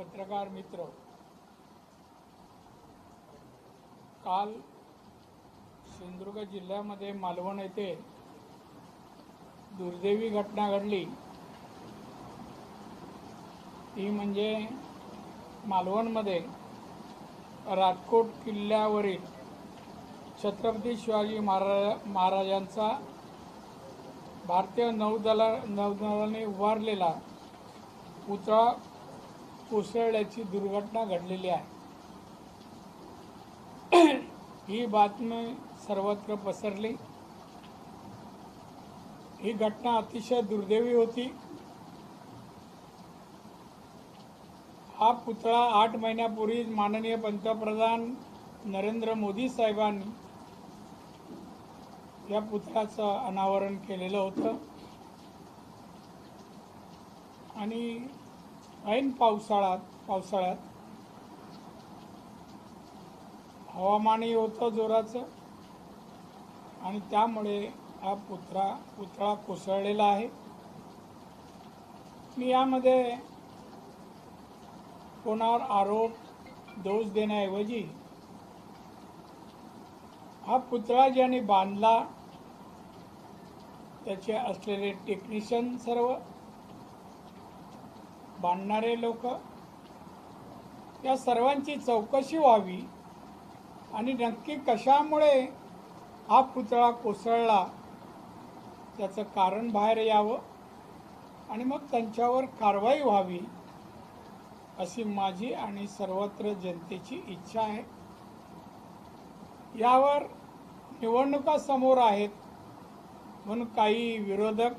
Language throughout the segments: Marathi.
पत्रकार मित्र काल सिंधुदुर्ग जिल्ह्यामध्ये मालवण येथे दुर्दैवी घटना घडली. ती म्हणजे मालवणमध्ये राजकोट किल्ल्यावरील छत्रपती शिवाजी महाराज महाराजांचा भारतीय नौदला नौदलाने उभारलेला पुतळा कोसळल्याची दुर्घटना घडलेली आहे. ही बातमी सर्वत्र पसरली. ही घटना अतिशय दुर्दैवी होती. हा पुतळा आठ महिन्यापूर्वी माननीय पंतप्रधान नरेंद्र मोदी साहेबांनी या पुतळ्याचं अनावरण केलेलं होतं. आणि ऐन पावसाळ्यात पावसाळ्यात हवामानही होतं जोराचं आणि त्यामुळे हा पुतळा पुतळा कोसळलेला आहे. मी यामध्ये कोणावर आरोप दोष देण्याऐवजी हा पुतळा ज्याने बांधला त्याचे असलेले टेक्निशियन सर्व बांधणारे लोक या सर्वांची चौकशी व्हावी आणि नक्की कशामुळे हा पुतळा कोसळला त्याचं कारण बाहेर यावं आणि मग त्यांच्यावर कारवाई व्हावी अशी माझी आणि सर्वत्र जनतेची इच्छा आहे. यावर निवडणुका समोर आहेत म्हणून काही विरोधक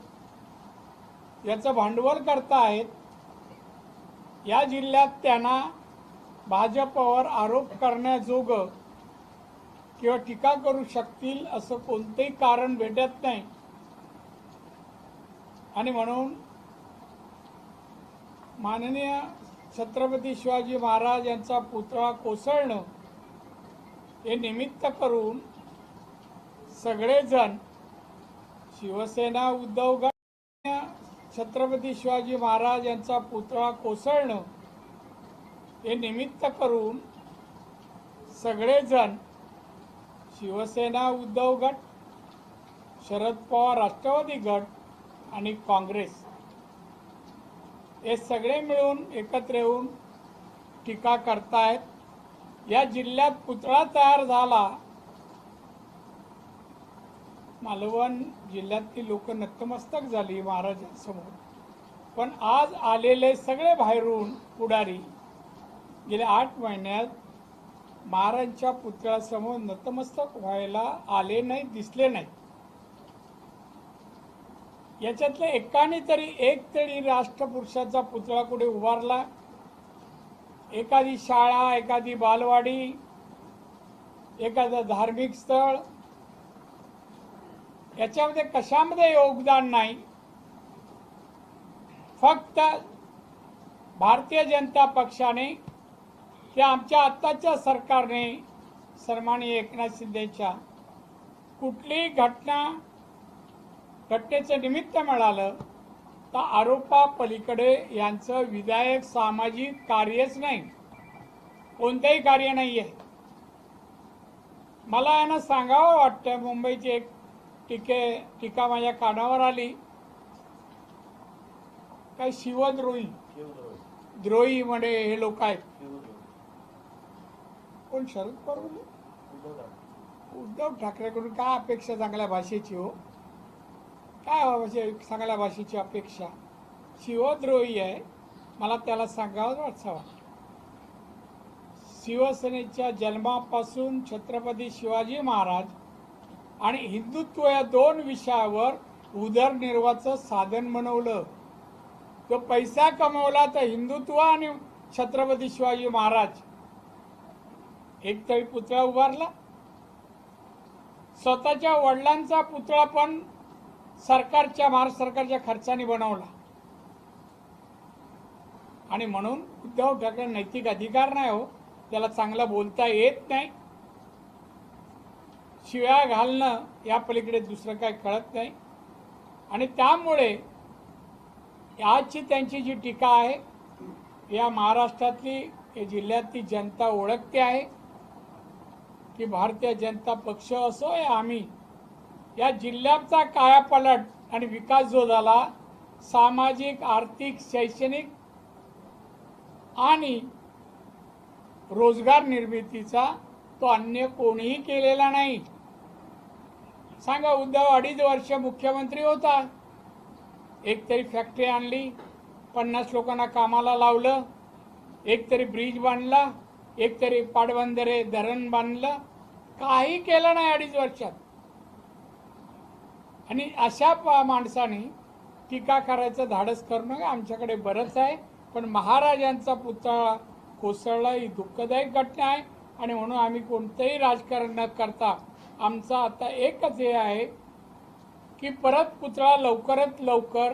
याचं भांडवल करतायत या जिल्ह्यात त्यांना भाजपवर आरोप करण्याजोगं किंवा टीका करू शकतील असं कोणतंही कारण भेटत नाही. आणि म्हणून माननीय छत्रपती शिवाजी महाराज यांचा पुतळा कोसळणं हे निमित्त करून सगळेजण शिवसेना उद्धव छत्रपती शिवाजी महाराज यांचा पुतळा कोसळणं हे निमित्त करून सगळेजण शिवसेना उद्धव गट शरद पवार राष्ट्रवादी गट आणि काँग्रेस हे सगळे मिळून एकत्र येऊन टीका करतायत. या जिल्ह्यात पुतळा तयार झाला. मालवण जिल्ह्यातली लोक नतमस्तक झाली महाराजांसमोर. पण आज आलेले सगळे बाहेरून पुढारी गेल्या आठ महिन्यात महाराजांच्या पुतळ्यासमोर नतमस्तक व्हायला आले नाही दिसले नाही. याच्यातल्या एकाने तरी एक तरी राष्ट्रपुरुषाचा पुतळा कुठे उभारला? एखादी शाळा एखादी बालवाडी एखादं धार्मिक स्थळ याच्यामध्ये कशामध्ये योगदान नाही? फक्त भारतीय जनता पक्षाने त्या आमच्या आत्ताच्या सरकारने सन्मानी एकनाथ शिंदेच्या कुठलीही घटना घटनेचं निमित्त मिळालं तर आरोपा पलीकडे यांचं विधायक सामाजिक कार्यच नाही. कोणतंही कार्य नाही आहे मला यांना सांगावं वाटतं मुंबईचे एक टीके टीका माझ्या कानावर आली. काय शिवद्रोही द्रोही म्हणे हे लोक आहेत. कोण? शरद पवार उद्धव ठाकरेकडून काय अपेक्षा चांगल्या भाषेची हो? काय भाषे म्हणजे चांगल्या भाषेची अपेक्षा? शिवद्रोही आहे. मला त्याला सांगावं वाटतं. शिवसेनेच्या जन्मापासून छत्रपती शिवाजी महाराज आणि हिंदुत्व या दोन विषयावर उदरनिर्वाहाचं साधन बनवलं. तो पैसा कमवला तर हिंदुत्व आणि छत्रपती शिवाजी महाराज. एक तरी पुतळा उभारला. स्वतःच्या वडिलांचा पुतळा पण सरकारच्या महाराष्ट्र सरकारच्या खर्चाने बनवला. आणि म्हणून उद्धव ठाकरे नैतिक अधिकार नाही हो. त्याला चांगला बोलता येत नाही. शिव्या घालणं या पलीकडे दुसरं काय कळत नाही. आणि त्यामुळे आजची त्यांची जी टीका आहे या महाराष्ट्रातली या जिल्ह्यातली जनता ओळखते आहे की भारतीय जनता पक्ष असो या आम्ही या जिल्ह्याचा कायापालट आणि विकास जो झाला सामाजिक आर्थिक शैक्षणिक आणि रोजगार निर्मितीचा तो अन्य कोणीही केलेला नाही. सांगा उद्धव अडीच वर्ष मुख्यमंत्री होता. एक तरी फॅक्टरी आणली पन्नास लोकांना कामाला लावलं एक तरी ब्रिज बांधला एक तरी पाटबंधारे धरण बांधलं. काही केलं नाही अडीच वर्षात. आणि अशा प- माणसाने टीका करायचं धाडस करणं आमच्याकडे बरंच आहे. पण महाराजांचा पुतळा कोसळला ही दुःखदायक घटना आहे. आणि म्हणून आम्ही कोणतंही राजकारण न करता आमचा आता एकच हे आहे की परत पुतळा लवकरात लवकर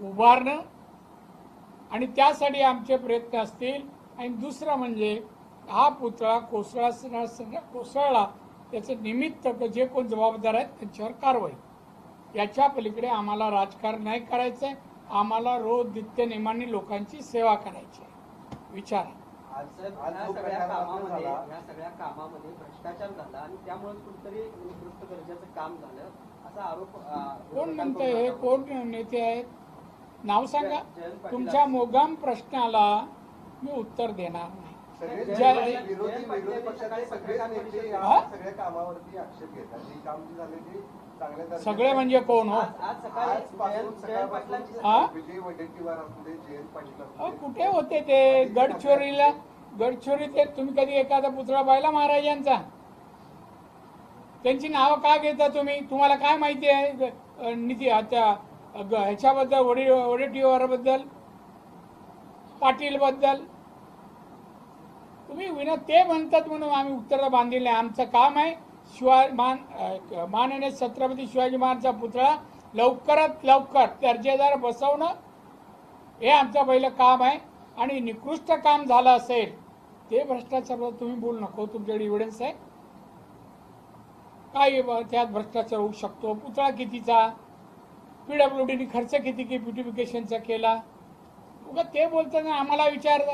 उभारणं आणि त्यासाठी आमचे प्रयत्न असतील. आणि दुसरं म्हणजे हा पुतळा कोसळा कोसळला त्याचं निमित्त जे कोण जबाबदार आहेत त्यांच्यावर कारवाई. याच्या पलीकडे आम्हाला राजकारण नाही करायचं आहे आम्हाला रोज नित्य नेमाने लोकांची सेवा करायची आहे. विचार. आज साहेब, आज ह्या जो सगळ्या प्रकार मात्र कामामध्ये झाला. ह्या सगळ्या कामामध्ये भ्रष्टाचार झाला आणि त्यामुळे कुठतरी निकृष्ट दर्जाचं काम झालं. असा आरोप कोण म्हणतंय हे? कोण नेते आहेत? नाव सांगा. तुमच्या मोगाम प्रश्नाला मी उत्तर देणार नाही. विरोधी- विरोधी पक्षाचे? सगळ्या कामावरती आक्षेप घेतात. सगळे म्हणजे कोण हो? कुठे होते ते? गडचिरोलीला? गडचिरोलीत ते तुम्ही कधी एखादा पुतळा पाहिला महाराजांचा? त्यांची नावं का घेता तुम्ही? तुम्हाला काय माहिती आहे? निधी त्या ह्याच्याबद्दल वडी वडेट्टीवाराबद्दल पाटीलबद्दल? तुम्ही विना ते म्हणतात म्हणून आम्ही उत्तर बांधलेलं आहे आमचं काम आहे शिवाय मान माननीय छत्रपती शिवाजी महाराजचा पुतळा लवकरात लवकर दर्जेदार बसवणं हे आमचं पहिलं काम आहे. आणि निकृष्ट काम झालं असेल ते भ्रष्टाचार तुम्ही बोलू नको तुमच्याकडे इव्हिडन्स आहे. काय ब- त्यात भ्रष्टाचार होऊ शकतो. पुतळा कितीचा? पीडब्ल्यू डीने खर्च किती की ब्युटिफिकेशनचा केला? मग ते बोलताना आम्हाला विचारलं.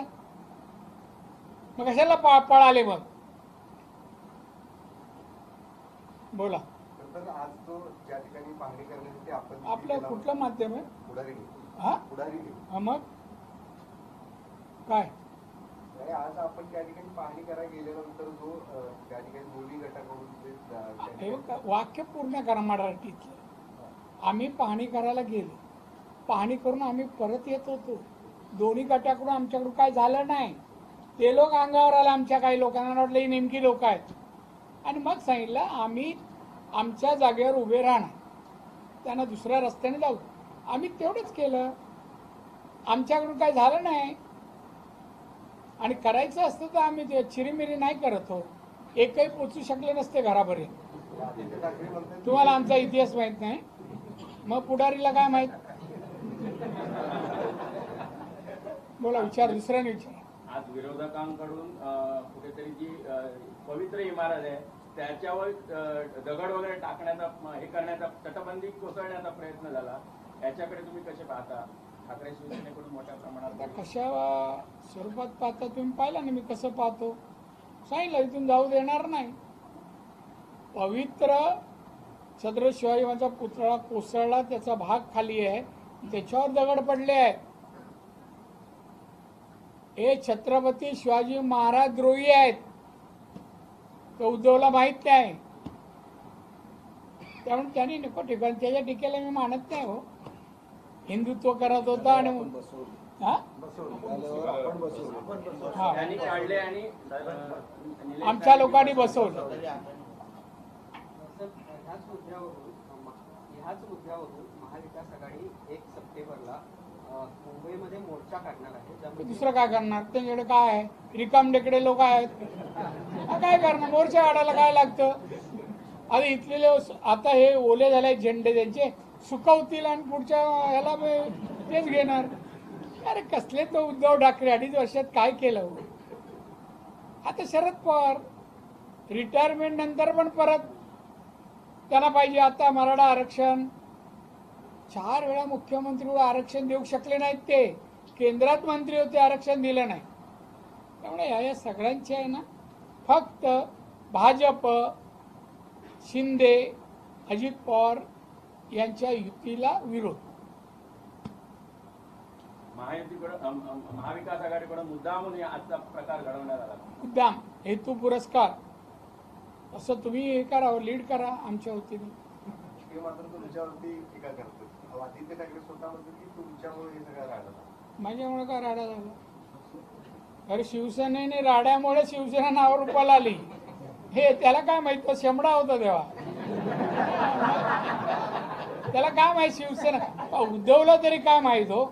मग कशाला पळाले मग? बोला. तर आज तो ज्या ठिकाणी पाहणी करण्यासाठी आपण आपलं कुठलं माध्यम आहे? पुढारी. हा? पुढारी. हा मग? काय? आज आपण त्या ठिकाणी पाहणी करायला गेल्यानंतर जो त्या ठिकाणी दोन्ही गटाकडून वाक्य पूर्ण करा मराठीतलं. आम्ही पाहणी करायला गेलो. पाहणी करून आम्ही परत येत होतो. दोन्ही गटाकडून आमच्याकडून काय झालं नाही. ते लोक अंगावर आले आमच्या काही लोकांना वाटलं ही नेमकी लोक आहेत. आणि मग सांगितलं आम्ही आमच्या जागेवर उभे राहणार. त्यांना दुसऱ्या रस्त्याने जाऊ. आम्ही तेवढंच केलं. आमच्याकडून काय झालं नाही. आणि करायचं असतं तर आम्ही ते चिरीमिरी नाही करत हो. एकही पोचू शकले नसते घरापर्यंत. तुम्हाला आमचा इतिहास माहीत नाही. मग पुढारीला काय माहीत? बोला विचार दुसऱ्याने विचार. आज विरोधकांकडून कुठेतरी जी पवित्र इमारत आहे त्याच्यावर दगड वगैरे टाकण्याचा हे करण्याचा तटबंदी कोसळण्याचा प्रयत्न झाला. याच्याकडे तुम्ही कसे पाहता? ठाकरे शिवसेनेकडून मोठ्या प्रमाणात कशा स्वरूपात पाहता तुम्ही पाहिला ना मी कसं पाहतो. सांगितलं इथून जाऊ देणार नाही. पवित्र छत्र शिवाजी माझा पुतळा कोसळला त्याचा भाग खाली आहे. त्याच्यावर दगड पडले आहेत. हे छत्रपती शिवाजी महाराज द्रोही आहेत. ते उद्धवला माहीत नाही. त्यामुळे त्यांनी नको ठिकाण त्याच्या टीकेला मी मानत नाही हो. हिंदुत्व करत होता आणि त्यांनी काढले आणि अ, निलेश आमच्या लोकांनी बसवलं. ह्याच मुद्द्यावरून महाविकास आघाडी एक सप्टेंबरला मुंबईमध्ये मोर्चा काढणार आहे. दुसरं काय करणार? त्यांच्याकडे काय आहे? रिकामडेकडे लोक आहेत. काय करणार? मोर्चा काढायला काय लागतं? आता इथले लोक आता हे ओले झाले झेंडे त्यांचे. सुकवतील आणि पुढच्या ह्याला तेच घेणार. अरे कसले तो उद्धव ठाकरे अडीच वर्षात काय केलं हो? आता शरद पवार रिटायरमेंट नंतर पण परत त्यांना पाहिजे. आता मराठा आरक्षण चार वेळा मुख्यमंत्री आरक्षण देऊ शकले नाहीत ते. केंद्रात मंत्री होते आरक्षण दिलं नाही. त्यामुळे या या सगळ्यांचे आहे ना फक्त भाजप शिंदे अजित पवार यांच्या युतीला विरोध. महाविकास आघाडीकडं मुद्दा म्हणून या आजचा प्रकार घडवण्यात आला. मुद्दाम हेतू पुरस्कार. असं तुम्ही हे करा लीड करा आमच्या वतीने. ते मात्र तुमच्यावरती टीका करतात आदित्य ठाकरे स्वतः म्हणतात की तुमच्यामुळे हे सगळं राहिलं माझ्यामुळे काय राडा झाला? अरे शिवसेनेने राड्यामुळे शिवसेना नाव रुपाला आली. हे त्याला काय माहीत? तो शेंबडा होता तेव्हा. त्याला काय माहीत शिवसेना? उद्धवला तरी काय माहीत हो?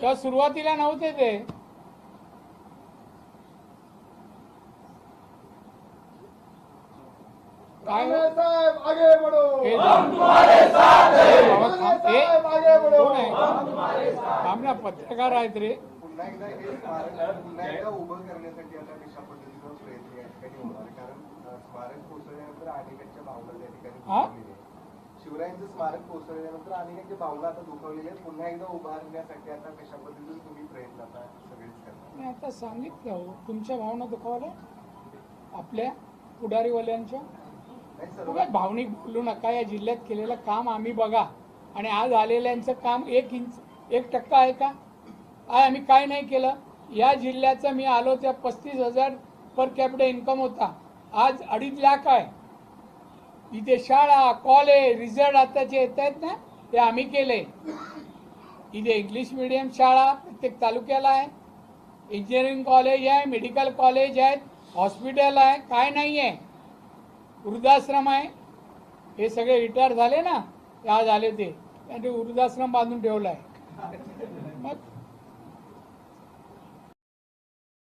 तेव्हा सुरुवातीला नव्हते ते. काय? हो? साहेब आगे बढो. हे जा- बाबा पत्रकार आहेत रे. पुन्हा एकदा पुन्हा एकदा उभं करण्यासाठी आता कशा पद्धतीनं प्रयत्न या ठिकाणी होणार कारण स्मारक कोसळल्यानंतर अनेकांच्या भावना त्या ठिकाणी शिवरायांचं स्मारक कोसळल्यानंतर अनेकांच्या भावना आता दुखावलेल्या आहेत पुन्हा एकदा उभारण्यासाठी आता कशा पद्धतीने तुम्ही प्रयत्न आता सगळेच करणार मी आता सांगितलं हो तुमच्या भावना दुखावल्या? आपल्या पुढारीवाल्यांच्या? भावनिक बोलू नका. या जिल्ह्यात केलेलं काम आम्ही बघा. आणि आज आलेल्यांचं काम एक इंच एक टक्का आहे का? आज आम्ही काय नाही केलं? या जिल्ह्याचं मी आलो त्या पस्तीस हजार पर कॅपिटल इन्कम होता. आज अडीच लाख आहे. इथे शाळा कॉलेज रिझल्ट आताचे येत आहेत ना? ते आम्ही केले. इथे इंग्लिश मिडियम शाळा प्रत्येक तालुक्याला आहे. इंजिनिअरिंग कॉलेज आहे मेडिकल कॉलेज आहेत हॉस्पिटल आहे काय नाही आहे वृद्धाश्रम आहे. हे सगळे रिटायर झाले ना ते आज आले ते. त्यांनी वृद्धाश्रम बांधून ठेवला आहे